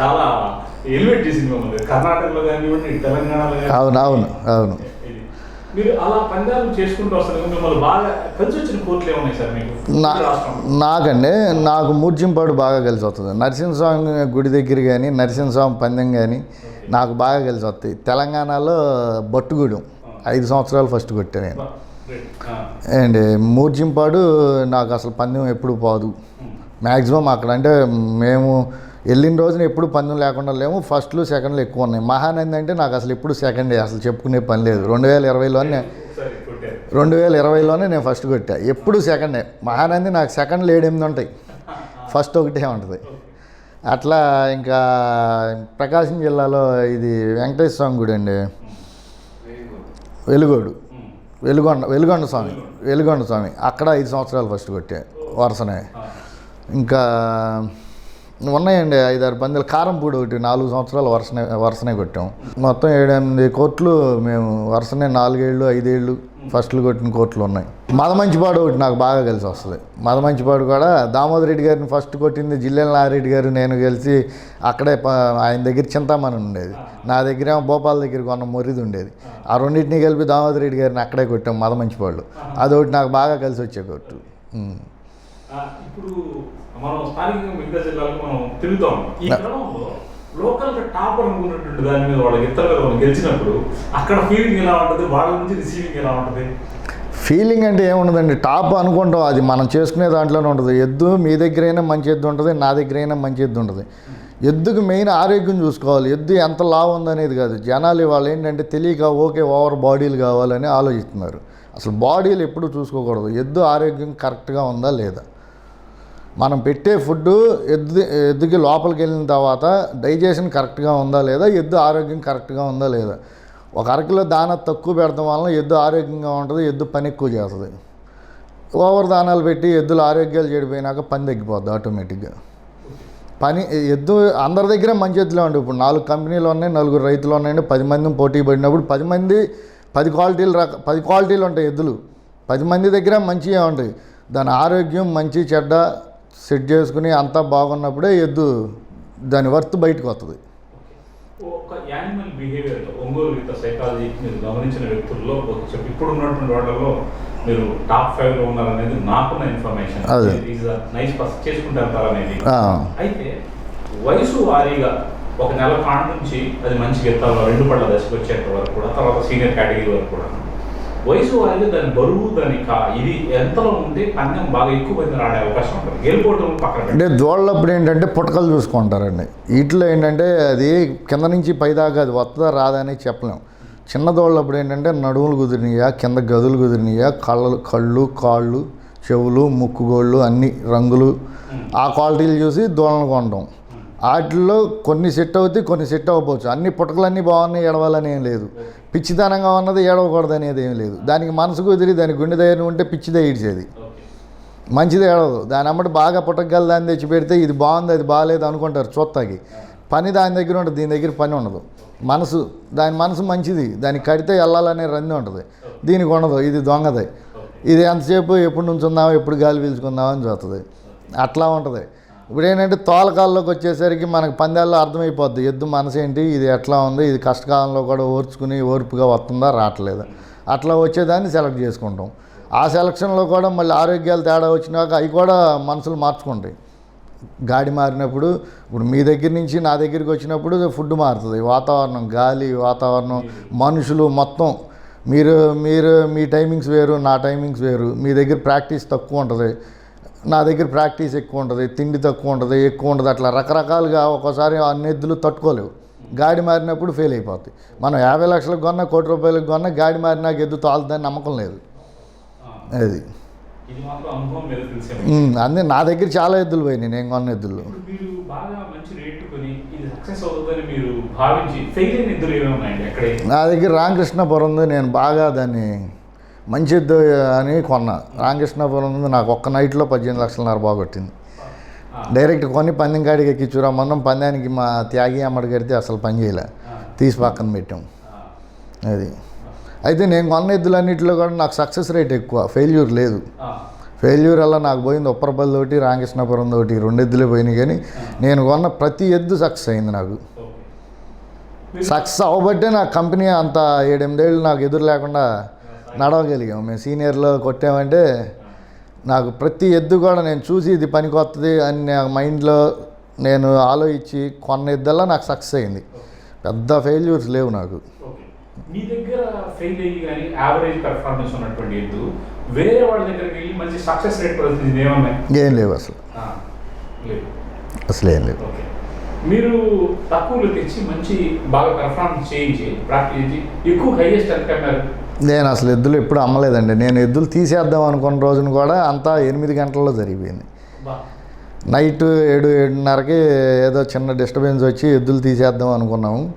చాలా ఎలివేట్ చేసింది మమ్మల్ని కర్ణాటకలో కానివ్వండి తెలంగాణలో. అవును అవును అవును. ఇది. మీరు అలా పందాలు చేసుకుంటూ వస్తారు మిమ్మల్ని బాగా కలిసి వచ్చిన కోర్టులు ఏమున్నాయి సార్ మీకు? నా ఈ రాష్ట్రం నాకండి నాకు మూర్జింపాడు బాగా కలిసి వస్తుంది. నరసింహస్వామి గుడి దగ్గర కానీ నరసింహస్వామి పందెం కానీ నాకు బాగా కలిసి వస్తాయి. తెలంగాణలో బట్టుగూడెం. ఐదు సంవత్సరాలు ఫస్ట్ కొట్టా నేను. అండ్ మూర్జింపాడు నాకు అసలు పందెం ఎప్పుడు పోదు. మ్యాక్సిమం అక్కడ అంటే మేము వెళ్ళిన రోజున ఎప్పుడు పందెం లేకుండా లేము ఫస్ట్లు సెకండ్లు ఎక్కువ ఉన్నాయి. మహానంది అంటే నాకు అసలు ఎప్పుడు సెకండే అసలు చెప్పుకునే పని లేదు. రెండు వేల ఇరవైలోనే రెండు వేల ఇరవైలోనే నేను ఫస్ట్ కొట్టా. ఎప్పుడు సెకండే. మహానంది నాకు సెకండ్లు ఏడెనిమిది ఉంటాయి. ఫస్ట్ ఒకటే ఉంటుంది. అట్లా ఇంకా ప్రకాశం జిల్లాలో ఇది వెంకటేశ్వర స్వామి గుడి అండి. వెలుగోడు. వెలుగొండ వెలుగొండ స్వామి. వెలుగొండ స్వామి. అక్కడ ఐదు సంవత్సరాలు ఫస్ట్ కొట్టా. వరుసనే. ఇంకా ఉన్నాయండి ఐదారు పందులు. కారంపూడి ఒకటి నాలుగు సంవత్సరాలు వరుసనే వరుసనే కొట్టాం. మొత్తం ఏడెనిమిది కోట్లు మేము వరుసనే నాలుగేళ్ళు ఐదేళ్ళు ఫస్ట్లు కొట్టిన కోట్లు ఉన్నాయి. మదమంచిపాడు ఒకటి నాకు బాగా కలిసి వస్తుంది. మదమంచిపాడు కూడా దామోదర్ రెడ్డి గారిని ఫస్ట్ కొట్టింది జిల్లెల నారెడ్డి గారు నేను కలిసి అక్కడే ఆయన దగ్గర చింతామణి ఉండేది. నా దగ్గర ఏమో భోపాల్ దగ్గర కొన్న మొరిది ఉండేది. ఆ రెండింటిని కలిపి దామోదర్ రెడ్డి గారిని అక్కడే కొట్టాం మదమంచిపాడు అదొకటి నాకు బాగా కలిసి వచ్చే కొట్టు. ఇప్పుడు మనం స్థానికంగా మిగతా జిల్లాలో మనం తిరుగుతాం. ఈ క్రమంలో లోకల్గా టాపర్ అనుకున్నటువంటి దాని మీద ఇతర గెలిచినప్పుడు అక్కడ ఫీలింగ్ ఎలా ఉంటుంది? వాళ్ళ నుంచి రిసీవింగ్ ఎలా ఉంటుంది? ఫీలింగ్ అంటే ఏముండదండి? టాప్ అనుకుంటాం. అది మనం చేసుకునే దాంట్లోనే ఉంటుంది. ఎద్దు మీ దగ్గరైనా మంచి ఎద్దు ఉంటుంది నా దగ్గరైనా మంచి ఎద్దు ఉంటుంది. ఎద్దుకు మెయిన్ ఆరోగ్యం చూసుకోవాలి. ఎద్దు ఎంత లావు ఉందనేది కాదు. జనాలు ఇవాళ ఏంటంటే తెలియక ఓకే ఓవర్ బాడీలు కావాలని ఆలోచిస్తున్నారు. అసలు బాడీలు ఎప్పుడు చూసుకోకూడదు. ఎద్దు ఆరోగ్యం కరెక్ట్గా ఉందా లేదా? మనం పెట్టే ఫుడ్ ఎద్దు ఎద్దుకి లోపలికి వెళ్ళిన తర్వాత డైజెషన్ కరెక్ట్గా ఉందా లేదా? ఎద్దు ఆరోగ్యం కరెక్ట్గా ఉందా లేదా? ఒక అరకిలో దాన తక్కువ పెడతాం వలన ఎద్దు ఆరోగ్యంగా ఉంటుంది ఎద్దు పని ఎక్కువ చేస్తుంది. ఓవర్ దానాలు పెట్టి ఎద్దుల ఆరోగ్యాలు చెడిపోయినాక పని తగ్గిపోద్ది ఆటోమేటిక్గా. పని ఎద్దు అందరి దగ్గర మంచి ఎద్దులే ఉంటాయి ఇప్పుడు నాలుగు కంపెనీలు ఉన్నాయి నలుగురు రైతులు ఉన్నాయండి పది మంది పోటీ పడినప్పుడు పది మంది పది క్వాలిటీలు రక పది క్వాలిటీలు ఉంటాయి ఎద్దులు. పది మంది దగ్గర మంచిగా ఉంటాయి. దాని ఆరోగ్యం మంచి చెడ్డ సెట్ చేసుకుని అంతా బాగున్నప్పుడే ఎద్దు దాని వర్త్ బయటకు వస్తుంది ఒక animal behaviour Ongole Geetha psychology మీరు గమనించిన వ్యక్తుల్లో ఇప్పుడు ఉన్నటువంటి వాళ్ళలో మీరు టాప్ ఫైవ్లో ఉన్నారనేది నాకున్న ఇన్ఫర్మేషన్. నైస్ చేసుకుంటారు అనేది. అయితే వయసు వారీగా ఒక నెల కాడ నుంచి అది మంచి గెత్తాలో రెండు పళ్ళ దశకు వచ్చేంత వరకు కూడా తర్వాత సీనియర్ కేటగిరీ వరకు కూడా వయసు వారీగా దాని బరువు దాని ఇది ఎంతలో ఉంటే పందెం బాగా ఎక్కువ మంది ఆడే అవకాశం ఉంటుంది. గెలుపోవడం పక్కన. అంటే దోళ్ళప్పుడు ఏంటంటే పుట్టకలు చూసుకుంటారండి. వీటిలో ఏంటంటే అది కింద నుంచి పైదాకా అది వస్తుందా రాదా అని చెప్పలేం. చిన్న దోళ్ళప్పుడు ఏంటంటే నడుములు కుదిరినాయా కింద గదులు కుదిరినాయా కళ్ళు కళ్ళు కాళ్ళు చెవులు ముక్కుగోళ్ళు అన్ని రంగులు ఆ క్వాలిటీలు చూసి దోళ్ళను కొంటాం వాటిల్లో కొన్ని సెట్ అవుతాయి కొన్ని సెట్ అవ్వకపోవచ్చు. అన్ని పుట్టకలన్నీ బాగున్నాయి ఏడవాలని ఏం లేదు. పిచ్చితనంగా ఉన్నది ఏడవకూడదు అనేది ఏం లేదు. దానికి మనసు కుదిరి దాని గుండె దగ్గర ఉంటే పిచ్చిదే ఏడ్చేది. మంచిది ఏడవదు. దాని అమ్మటి బాగా పుట్టగల దాన్ని తెచ్చి పెడితే ఇది బాగుంది అది బాగాలేదు అనుకుంటారు చూస్తాకి పని దాని దగ్గర ఉంటుంది దీని దగ్గర పని ఉండదు. మనసు దాని మనసు మంచిది. దాన్ని కడితే వెళ్ళాలనే రంది ఉంటుంది. దీనికి ఉండదు ఇది దొంగది. ఇది ఎంతసేపు ఎప్పుడు నుంచుందామా ఎప్పుడు గాలి పీల్చుకుందామని చూస్తుంది అట్లా ఉంటుంది. ఇప్పుడు ఏంటంటే తోలకాల్లోకి వచ్చేసరికి మనకు పందాల్లో అర్థమైపోద్ది. ఎద్దు మనసు ఏంటి? ఇది ఎట్లా ఉంది? ఇది కష్టకాలంలో కూడా ఓర్చుకుని ఓర్పుగా వస్తుందా? రావట్లేదా. అట్లా వచ్చేదాన్ని సెలెక్ట్ చేసుకుంటాం. ఆ సెలక్షన్లో కూడా మళ్ళీ ఆరోగ్యాలు తేడా వచ్చినాక అవి కూడా మనసులు మార్చుకుంటాయి. గాడి మారినప్పుడు ఇప్పుడు మీ దగ్గర నుంచి నా దగ్గరికి వచ్చినప్పుడు ఫుడ్ మారుతుంది. వాతావరణం గాలి వాతావరణం మనుషులు మొత్తం. మీరు మీరు మీ టైమింగ్స్ వేరు నా టైమింగ్స్ వేరు. మీ దగ్గర ప్రాక్టీస్ తక్కువ ఉంటుంది. నా దగ్గర ప్రాక్టీస్ ఎక్కువ ఉంటుంది తిండి తక్కువ ఉంటుంది ఎక్కువ ఉంటుంది అట్లా రకరకాలుగా ఒక్కోసారి అన్ని ఎద్దులు తట్టుకోలేవు. గాడి మారినప్పుడు ఫెయిల్ అయిపోతాయి. మనం యాభై లక్షలకు కొన్నా కోటి రూపాయలకు కొన్నా గాడి మారినాక ఎద్దు తాలుతుందని నమ్మకం లేదు. అది. అన్నీ నా దగ్గర చాలా ఎద్దులు పోయినాయి నేను కొన్న ఎద్దులు. నా దగ్గర రామకృష్ణపురం ఉంది నేను బాగా దాన్ని మంచి ఎద్దు అని కొన్నా. రామకృష్ణపురం ఉంది. నాకు ఒక్క నైట్లో పద్దెనిమిది లక్షలన్నర బాగొట్టింది డైరెక్ట్ కొని పందెం కాడికి మొన్న పందానికి మా త్యాగి అమ్మడి కడితే అసలు పని చేయలే. తీసి పక్కన పెట్టాం. అది. అయితే నేను కొన్న ఎద్దులన్నింటిలో కూడా నాకు సక్సెస్ రేట్ ఎక్కువ. ఫెయిల్యూర్ లేదు. ఫెయిల్యూర్ అలా నాకు పోయింది ఉప్పరపల్లి ఒకటి రామకృష్ణాపురం ఒకటి రెండు ఎద్దులే పోయినాయి కానీ నేను కొన్న ప్రతి ఎద్దు సక్సెస్ అయింది నాకు. సక్సెస్ అవ్వబట్టే నా కంపెనీ అంత ఏడెనిమిదేళ్ళు నాకు ఎదురు లేకుండా నడవగలిగాం. మేము సీనియర్లో కొట్టామంటే నాకు ప్రతి ఎద్దు కూడా నేను చూసి ఇది పనికొత్తది అని నా మైండ్లో నేను ఆలోచించి కొన్న ఎద్దల్లా నాకు సక్సెస్ అయింది. పెద్ద ఫెయిల్యూర్స్ లేవు నాకు. మీ దగ్గర ఫెయిల్ అయ్యి కానీ యావరేజ్ పెర్ఫార్మెన్స్ ఉన్నటువంటి ఎద్దు వేరే వాళ్ళ దగ్గరికి వెళ్ళి మంచి సక్సెస్ రేట్ ఏమన్నాయి? ఏం లేవు అసలు. లేదు అసలు ఏం లేవు. మీరు తక్కువలో తెచ్చి మంచి బాగా పెర్ఫార్మెన్స్ చేయించి ప్రాక్టీస్ చేసి ఎక్కువ హైయెస్ట్ ఎంత కమ్మారు? నేను అసలు ఎద్దులు ఎప్పుడు అమ్మలేదండి. నేను ఎద్దులు తీసేద్దాం అనుకున్న రోజున కూడా అంతా ఎనిమిది గంటల్లో జరిగిపోయింది. నైట్ ఏడు ఏడున్నరకి ఏదో చిన్న డిస్టర్బెన్స్ వచ్చి ఎద్దులు తీసేద్దాం అనుకున్నాము.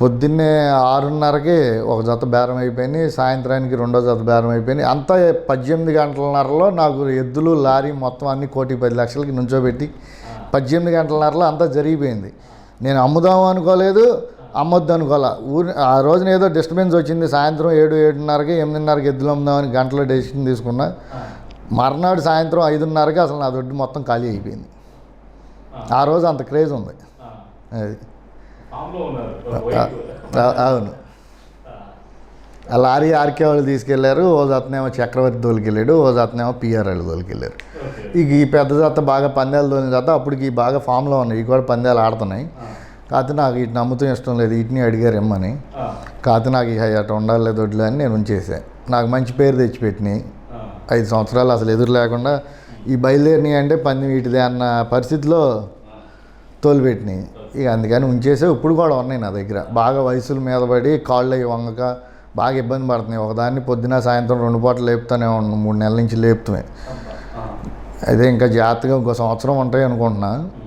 పొద్దున్నే ఆరున్నరకి ఒక జత బేరం అయిపోయింది సాయంత్రానికి రెండో జత బేరం అయిపోయింది అంతా పద్దెనిమిది గంటలన్నరలో నాకు ఎద్దులు లారీ మొత్తం అన్ని కోటి పది లక్షలకి నుంచోబెట్టి పద్దెనిమిది గంటలన్నరలో అంతా జరిగిపోయింది. నేను అమ్ముదాం అనుకోలేదు అమ్మొద్దు అనుకోలే ఊరి ఆ రోజున ఏదో డిస్టర్బెన్స్ వచ్చింది. సాయంత్రం ఏడు ఏడున్నరకి ఎనిమిదిన్నరకి ఎద్దులు అమ్ముదామని గంటలో డెసిషన్ తీసుకున్నా. మర్నాడు సాయంత్రం ఐదున్నరకి అసలు నా దొడ్డు మొత్తం ఖాళీ అయిపోయింది. ఆ, రోజు అంత క్రేజ్ ఉంది. అది. అవును. ఆ, లారీ ఆర్కే వాళ్ళు తీసుకెళ్ళారు. ఓ జతనేమో చక్రవర్తి దోలికెళ్ళాడు. ఓ జతనేమో పిఆర్ఎల్ దోలికెళ్ళారు. ఓకే. ఇక ఈ పెద్ద జత బాగా పందాలు తోలిన జత అప్పటికి బాగా ఫామ్లో ఉన్నాయి. ఇవి కూడా పందాలు ఆడుతున్నాయి. కాకపోతే నాకు వీటిని నమ్ముతూ ఇష్టం లేదు. వీటిని అడిగారు ఇమ్మని కాకపోతే నాకు ఇక అటు ఉండాలి లేదు వడ్లు అని నేను ఉంచేసాను నాకు మంచి పేరు తెచ్చిపెట్టినాయి. ఐదు సంవత్సరాలు అసలు ఎదురు లేకుండా ఈ బయలుదేరినాయి అంటే పంది వీటిదే అన్న పరిస్థితిలో. తోలిపెట్టినాయి. ఇక అందుకని ఉంచేసే. ఇప్పుడు కూడా ఉన్నాయి నా దగ్గర. బాగా వయసుల మీద పడి కాళ్ళు అవి వంగక బాగా ఇబ్బంది పడుతున్నాయి. ఒకదాన్ని పొద్దున సాయంత్రం రెండు పూటలు లేపుతానే ఉన్నాను మూడు నెలల నుంచి లేపుతామే. అయితే ఇంకా జాగ్రత్తగా ఇంకో సంవత్సరం ఉంటాయి అనుకుంటున్నా. ఉమ్,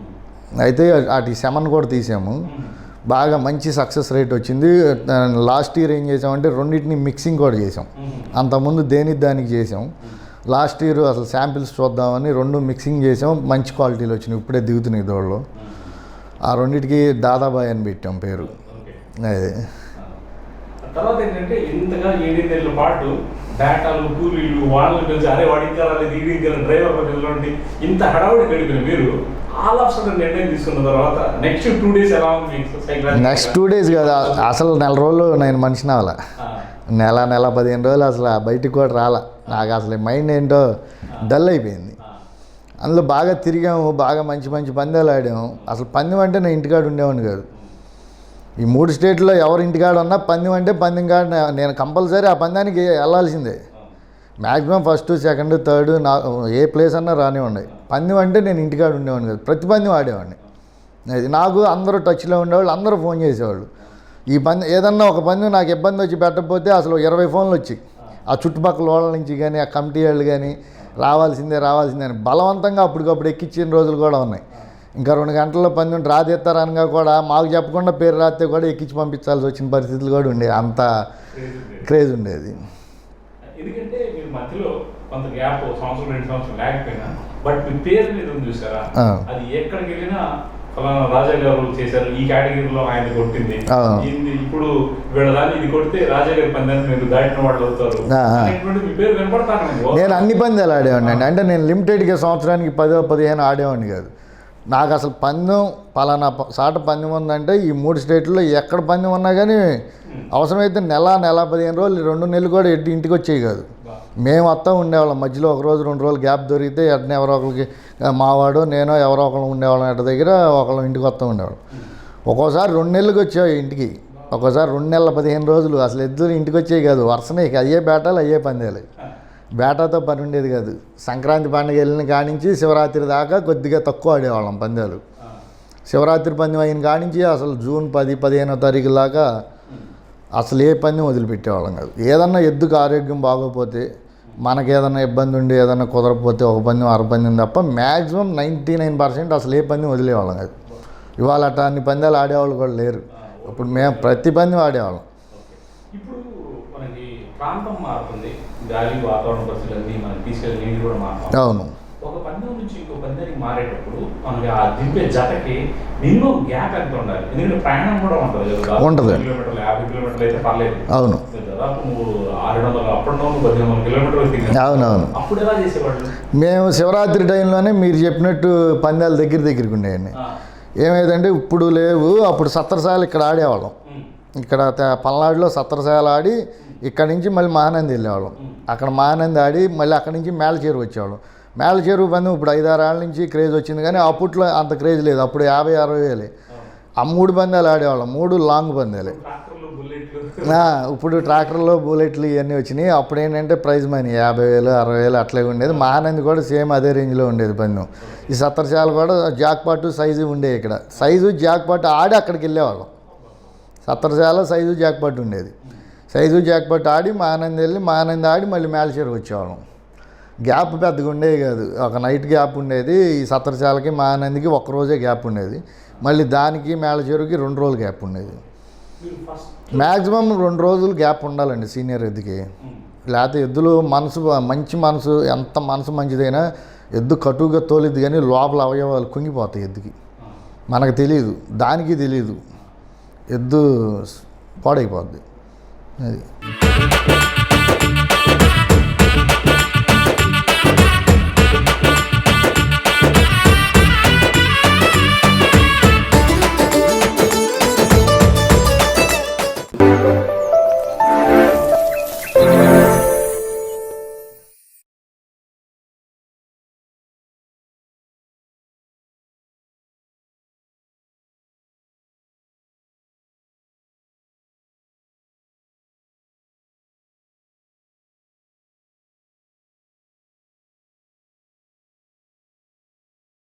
అయితే అటు సెమన్ కూడా తీసాము. బాగా మంచి సక్సెస్ రేట్ వచ్చింది. లాస్ట్ ఇయర్ ఏం చేసామంటే రెండింటిని మిక్సింగ్ కూడా చేసాం. అంతకుముందు దేనికి దానికి చేసాం. లాస్ట్ ఇయర్ అసలు శాంపిల్స్ చూద్దామని రెండు మిక్సింగ్ చేసాం. మంచి క్వాలిటీలు వచ్చినాయి. ఇప్పుడే దిగుతున్నాయి దోళ్ళు. ఆ రెండింటికి దాదాబాయ్ అని పెట్టాం పేరు. అదే. తర్వాత ఏంటంటే ఇంతగా ఏడెనిమిదేళ్ళ పాటు కూలీలు వాళ్ళని పిలిచి అరే వాడి ఇంకా రాలేదు ఇది ఇంకా డ్రైవర్ పిల్లలండి ఇంత హడావుడి గడిపిన మీరు ఆల్ ఆఫ్ సడన్ నిర్ణయం తీసుకున్న తర్వాత నెక్స్ట్ టూ డేస్ ఎలా ఉంది మీకు సైకలాజికల్ నెక్స్ట్ టూ డేస్ కదా. అసలు నెల రోజులు నేను మనిషిని అవ్వాల. నెల నెల పదిహేను రోజులు అసలు ఆ బయటికి కూడా రాలా. నాకు అసలు మైండ్ ఏంటో డల్ అయిపోయింది. అందులో బాగా తిరిగాము బాగా మంచి మంచి పందాలు ఆడాము. అసలు పందెం అంటే నేను ఇంటికాడ ఉండేవాడిని కాదు. ఈ మూడు స్టేట్లో ఎవరి ఇంటికాడ ఉన్నా పందెం అంటే పందెం కాడ నేను కంపల్సరీ ఆ పందానికి వెళ్ళాల్సిందే. మ్యాక్సిమం ఫస్ట్ సెకండ్ థర్డ్ నా ఏ ప్లేస్ అన్నా రానివ్వండి. పందెం అంటే నేను ఇంటికాడ ఉండేవాడిని కాదు. ప్రతి పందెం ఆడేవాడిని. అది నాకు అందరూ టచ్లో ఉండేవాళ్ళు అందరూ ఫోన్ చేసేవాళ్ళు. ఈ పందెం ఏదన్నా ఒక పందెం నాకు ఇబ్బంది వచ్చి పెట్టకపోతే అసలు ఇరవై ఫోన్లు వచ్చి ఆ చుట్టుపక్కల వాళ్ళ నుంచి కానీ ఆ కమిటీ వాళ్ళు కానీ రావాల్సిందే రావాల్సిందే అని బలవంతంగా అప్పటికప్పుడు ఎక్కించిన రోజులు కూడా ఉన్నాయి. ఇంకా రెండు గంటల్లో పందెం రాదేస్తారనగా కూడా మాకు చెప్పకుండా పేరు రాస్తే కూడా ఎక్కించి పంపించాల్సి వచ్చిన పరిస్థితులు కూడా ఉండేవి అంత క్రేజ్ ఉండేది. ఎందుకంటే మధ్యలో కొంత గ్యాప్ సంవత్సరం రెండు సంవత్సరం లేకపోయినా బట్ మీ పేరు మీద ఉంది చూసారా. అది ఎక్కడికి వెళ్ళినా ఫలానా రాజా గారు చేశారు. ఈ కేటగిరీలో ఆయన కొట్టింది. ఇప్పుడు వీళ్ళ దాన్ని ఇది కొడితే రాజా గారి పందాన్ని మీరు దాటిన వాళ్ళు అవుతారు. మీ పేరు వినపడతాను నేను అన్ని పందాలు ఆడేవాడిని అండి. అంటే నేను లిమిటెడ్గా సంవత్సరానికి పదో పదిహేను ఆడేవాడిని కాదు. నాకు అసలు పందెం పలానా ప- సాట పందెం ఉందంటే ఈ మూడు స్టేట్లో ఎక్కడ పందెం ఉన్నా కానీ అవసరమైతే నెల నెల పదిహేను రోజులు రెండు నెలలు కూడా ఎట్టి ఇంటికి వచ్చేవి కాదు. మేము వస్తా ఉండేవాళ్ళం. మధ్యలో ఒక రోజు రెండు రోజులు గ్యాప్ దొరికితే ఎట్నే ఎవరో ఒకరికి మావాడు నేను ఎవరో ఒకరు ఉండేవాళ్ళం ఎట్ట దగ్గర ఒకళ్ళం ఇంటికి వస్తూ ఉండేవాళ్ళం. ఒక్కోసారి రెండు నెలలకు వచ్చేవి ఇంటికి. ఒక్కోసారి రెండు నెలల పదిహేను రోజులు. అసలు ఇద్దరు ఇంటికి వచ్చేవి కాదు. వరుసనే అయ్యే బేటాలు అయ్యే పందాలు. బేటాతో పని ఉండేది కాదు. సంక్రాంతి పండుగ వెళ్ళిన కానించి శివరాత్రి దాకా కొద్దిగా తక్కువ ఆడేవాళ్ళం పందాలు. శివరాత్రి పందెం అయిన కానించి అసలు జూన్ పది పదిహేనో తారీఖు దాకా అసలు ఏ పందెం వదిలిపెట్టేవాళ్ళం కాదు. ఏదన్నా ఎద్దుకు ఆరోగ్యం బాగోపోతే మనకి ఏదైనా ఇబ్బంది ఉండి ఏదైనా కుదరకపోతే ఒక పందెం అర పందెం తప్ప మ్యాక్సిమం నైంటీ నైన్ పర్సెంట్ అసలు ఏ పందెం వదిలేవాళ్ళం కాదు. ఇవాళ అట్లా అన్ని పందాలు ఆడేవాళ్ళు కూడా లేరు. ఇప్పుడు మేము ప్రతి పందెం ఆడేవాళ్ళం. ప్రాంతం మారుతుంది గాలి వాతావరణ పరిస్థితులు అన్నీ మనకి తీసుకెళ్ళి నీళ్ళు కూడా మారుతాం అవును. ఒక పందెం నుంచి ఇంకో పందానికి మారేటప్పుడు మనకి ఆ దింపే జతకి మినిమం గ్యాప్ ఎంత ఉండాలి? ఎందుకంటే ప్రయాణం కూడా ఉంటుంది కదా. ఉంటది. కిలోమీటర్లు యాభై కిలోమీటర్లు అయితే పర్లేదు. అవును. పెద్ద దాదాపు నువ్వు ఆరు వందల అప్పుడు నువ్వు పదిహేను వందల కిలోమీటర్లు తిరిగావు. అవునవును. అప్పుడు ఎలా చేసేవాళ్ళు? మేము శివరాత్రి టైంలోనే మీరు చెప్పినట్టు పందాలు దగ్గర దగ్గరికి ఉండేయండి. ఏమైందంటే ఇప్పుడు లేవు అప్పుడు సత్తరసాలు ఇక్కడ ఆడేవాళ్ళం. ఇక్కడ పల్నాడులో సత్తరసాలు ఆడి ఇక్కడ నుంచి మళ్ళీ మానంది వెళ్ళేవాళ్ళం. అక్కడ మానంది ఆడి మళ్ళీ అక్కడి నుంచి మేల చెరువు వచ్చేవాళ్ళం. మేల చెరువు ఇప్పుడు ఐదారు ఆళ్ళ నుంచి క్రేజ్ వచ్చింది కానీ అప్పట్లో అంత క్రేజ్ లేదు. అప్పుడు యాభై అరవై వేలే ఆ మూడు పందాలు ఆడేవాళ్ళం. మూడు లాంగ్ పందాలే ఇప్పుడు ట్రాక్టర్లో బుల్లెట్లు ఇవన్నీ వచ్చినాయి. అప్పుడు ఏంటంటే ప్రైజ్ మనీ యాభై వేలు అరవై వేలు అట్లే ఉండేది. మహానంది కూడా సేమ్ అదే రేంజ్లో ఉండేది పందెం ఈ సత్తరశాల కూడా జాక్ పాటు సైజు ఉండేవి ఇక్కడ. సైజు జాక్ పాటు ఆడి అక్కడికి వెళ్ళేవాళ్ళం. సత్తరశాల సైజు జాక్ పాటు ఉండేది. సైజు జాక్ పాటు ఆడి మహానంది వెళ్ళి మహానంది ఆడి మళ్ళీ మేలచేరు వచ్చేవాళ్ళం. గ్యాప్ పెద్దగా ఉండేది కాదు. ఒక నైట్ గ్యాప్ ఉండేది. ఈ సత్రశాలకి మహానందికి ఒక్క రోజే గ్యాప్ ఉండేది. మళ్ళీ దానికి మేళచేరుకి రెండు రోజులు గ్యాప్ ఉండేది. మ్యాక్సిమం రెండు రోజులు గ్యాప్ ఉండాలండి సీనియర్ ఎద్దుకి. లేకపోతే ఎద్దులు మనసు మంచి మనసు ఎంత మనసు మంచిదైనా ఎద్దు కటువుగా తోలిద్ది కానీ లోపల అవయవాలు కుంగిపోతాయి ఎద్దుకి. మనకు తెలియదు దానికి తెలియదు ఎద్దు పాడైపోద్ది. అది